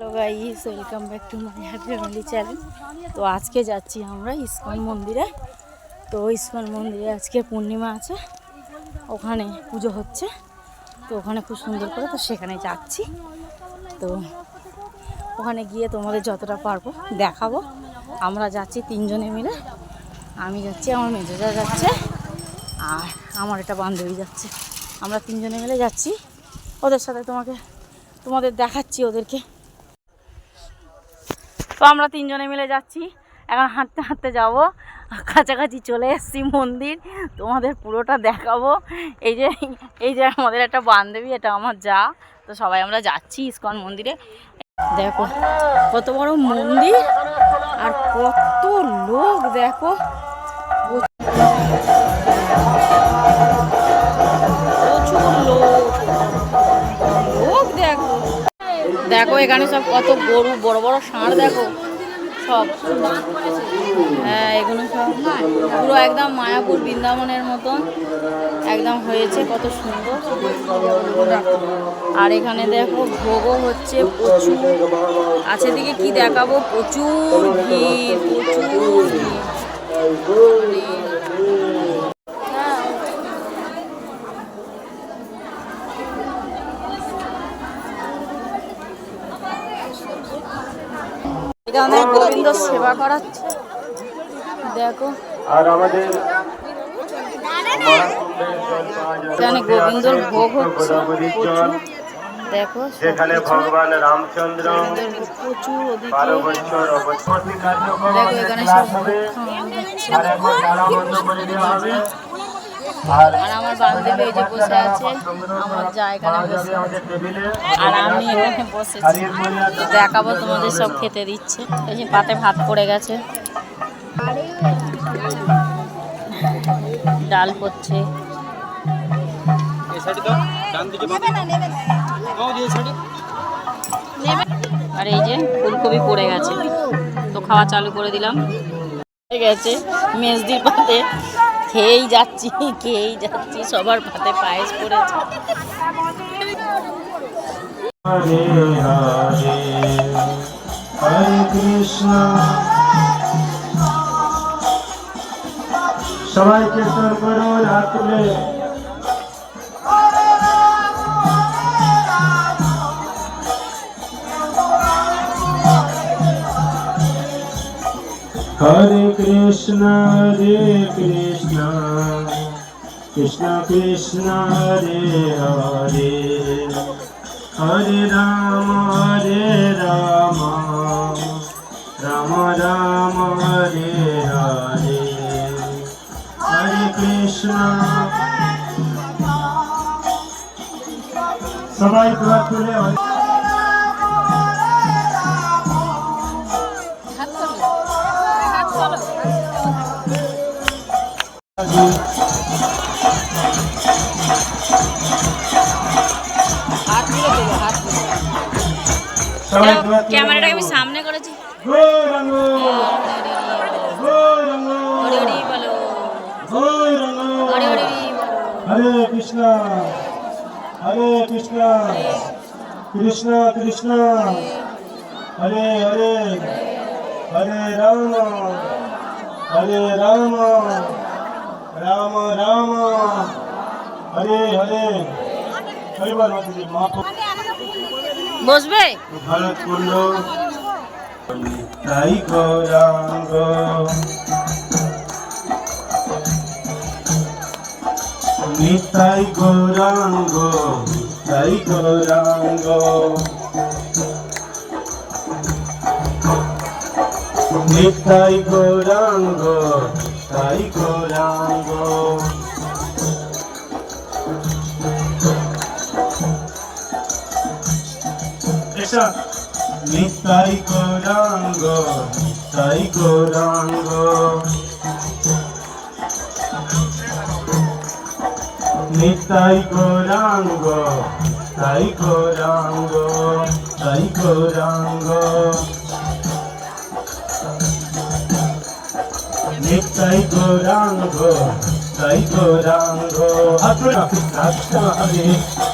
Hello guys welcome back to my family channel তো আজকে যাচ্ছি আমরা ইস্কন মন্দিরে। তো ইস্কন মন্দিরে আজকে পূর্ণিমা আছে। ওখানে পুজো হচ্ছে। তো ওখানে খুব সুন্দর করে তো সেখানে যাচ্ছি। তো ওখানে গিয়ে তোমাদের যতটা পারব দেখাবো। আমরা যাচ্ছি তিনজনে মিলে। আমি যাচ্ছি, আমার মেজোজা যাচ্ছে। আর আমার একটা বান্ধবী যাচ্ছে। আমরা তিনজনে মিলে যাচ্ছি। ওদের সাথে তোমাকে, তোমাদের দেখাচ্ছি ওদেরকে। তো আমরা তিনজনে মিলে যাচ্ছি। এখন হাঁটতে হাঁটতে যাব। কাছাকাছি চলে এসেছি মন্দির। তোমাদের পুরোটা দেখাবো। এই যে এই যে আমাদের একটা বান্ধবী, এটা আমার যা। তো সবাই আমরা যাচ্ছি ইস্কন মন্দিরে। দেখো, কত বড় মন্দির আর কত লোক, দেখো। দেখো এখানে সব কত গরু, বড় বড় ষাঁড় দেখো। সব। হ্যাঁ এগুলো সব পুরো একদম মায়াপুর বৃন্দাবনের মতন একদম হয়েছে, কত সুন্দর। আর এখানে দেখো ভোগও হচ্ছে প্রচুর। আছে দিকে কি দেখাবো? প্রচুর ভিড় প্রচুর ভিড় হ্যাঁ এখানে গোবিন্দ সেবা করাচ্ছে। দেখো। আর আমাদের এখানে গোবিন্দর ভোগ হচ্ছে। দেখো কিছু। ভগবান রামচন্দ্র প্রচুর দেখো এখানে সব আর আমার বান্ধবী এই যে বসে আছে আমার যা এখানে বসে আর আমি এখানে বসেছি। দেখাবো তোমাদের সব খেতে দিচ্ছে। এই যে পাতে ভাত পড়ে গেছে। ডাল পড়ছে। আর এই যে ফুলকপি পড়ে গেছে। তো খাওয়া চালু করে দিলাম। গেছে। মেজদির পাতে খেয়েই যাচ্ছি খেয়েই যাচ্ছি সবার পাতে পায়েস পড়েছে সবাইকে কীর্তন করুন হরে কৃষ্ণ হরে কৃষ্ণ। কৃষ্ণ কৃষ্ণ, হরে হরে। হরে রাম হরে রাম। রাম রাম, হরে হরে। হরে কৃষ্ণ। সবাই দোয়া তুলে ক্যামেরাটাকে আমি সামনে করেছি। হরি কৃষ্ণ। হরে কৃষ্ণ। কৃষ্ণ কৃষ্ণ। হরে হরে। হরে রাম। হরে রাম। রাম রাম। হরে হরে। হরিবার মা বসবে? ভারত কুণ্ড তাই গৌরাঙ্গ। নিতাই গৌরাঙ্গ তাই গৌরাঙ্গ। নিতাই গৌরাঙ্গ তাই গৌরাঙ্গ। এসা নিতাই গৌরাঙ্গ তাই গৌরাঙ্গ। নিতাই গৌরাঙ্গ তাই গৌরাঙ্গ তাই গৌরাঙ্গ। নিতাই গৌরাঙ্গ তাই গৌরাঙ্গ। কৃষ্ণ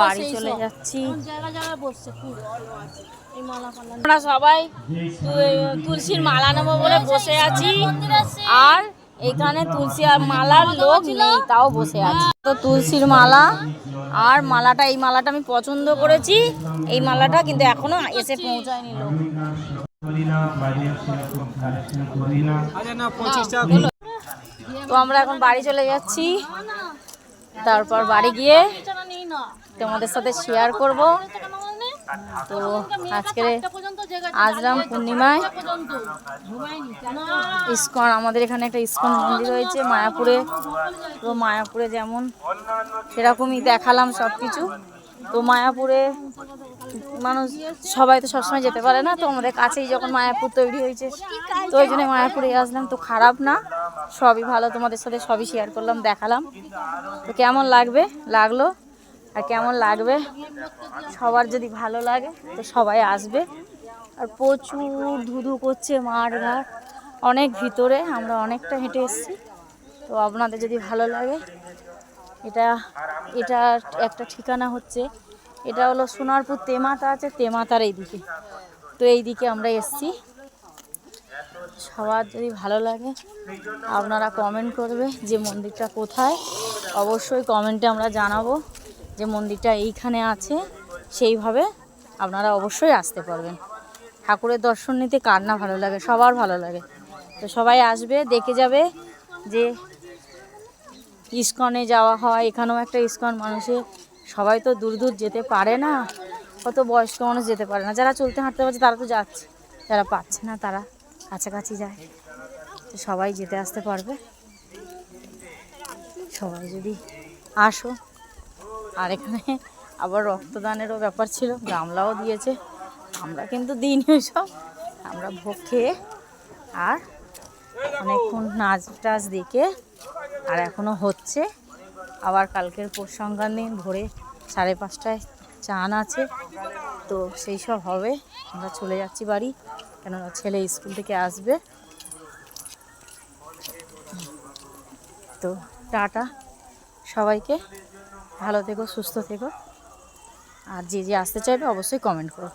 বাড়ি চলে যাচ্ছি। আমরা সবাই তুলসীর মালা নেব বলে বসে আছি। আর এখানে তুলসী আর মালার লোক নেই তাও বসে আছে। তো তুলসীর মালা আর মালাটা এই মালাটা আমি পছন্দ করেছি। এই মালাটা কিন্তু এখনও এসে পৌঁছায়নি লোক। তো আমরা এখন বাড়ি চলে যাচ্ছি। তারপর বাড়ি গিয়ে তোমাদের সাথে শেয়ার করব। তো আজকে আজরাম পূর্ণিমায় ইস্কন, আমাদের এখানে একটা ইস্কন মন্দির হয়েছে মায়াপুরে। তো মায়াপুরে যেমন সেরকমই দেখালাম সব কিছু তো মায়াপুরে মানুষ সবাই তো সবসময় যেতে পারে না, তো আমাদের কাছেই যখন মায়াপুর তৈরি হয়েছে, তো ওই জন্য মায়াপুরে আসলাম। তো খারাপ না, সবই ভালো, তোমাদের সাথে সবই শেয়ার করলাম, দেখালাম। তো কেমন লাগবে? লাগল? আর কেমন লাগবে? সবার যদি ভালো লাগে, তো সবাই আসবে। আর প্রচুর ধুধু করছে মাঠ ঘাট। অনেক ভিতরে, আমরা অনেকটা হেঁটে এসেছি। তো আপনাদের যদি ভালো লাগে, এটা এটা একটা ঠিকানা হচ্ছে। এটা হলো সোনারপুর তেমাতা আছে, তেমাতার এইদিকে। তো এই দিকে আমরা এসছি। সবার যদি ভালো লাগে, আপনারা কমেন্ট করবে যে মন্দিরটা কোথায়। অবশ্যই কমেন্টে আমরা জানাব। যে মন্দিরটা এইখানে আছে, সেইভাবে আপনারা অবশ্যই আসতে পারবেন। ঠাকুরের দর্শন নিতে কার না ভালো লাগে, সবার ভালো লাগে। তো সবাই আসবে, দেখে যাবে যে ইস্কনে যাওয়া হয়, এখানেও একটা ইস্কন মানুষে সবাই তো দূর দূর যেতে পারে না, কত বয়স্ক মানুষ যেতে পারে না। যারা চলতে হাঁটতে পারছে, তারা তো যাচ্ছে, যারা পাচ্ছে না, তারা কাছাকাছি যায়। তো সবাই যেতে আসতে পারবে। সবাই যদি আসো আর এখানে আবার রক্তদানেরও ব্যাপার ছিল, গামলাও দিয়েছে। আমরা কিন্তু দিইনি সব, আমরা ভোগ খেয়ে আর অনেকক্ষণ নাচ টাচ দেখে, আর এখনও হচ্ছে। আবার কালকের সংক্রান্তি দিন, ভোরে সাড়ে পাঁচটায় চান আছে। তো সেই সব হবে, আমরা চলে যাচ্ছি বাড়ি, কেননা ছেলে স্কুল থেকে আসবে। তো টাটা সবাইকে। ভালো থেকো সুস্থ থেকো। আর যে যে আসতে চাইবে অবশ্যই কমেন্ট করো।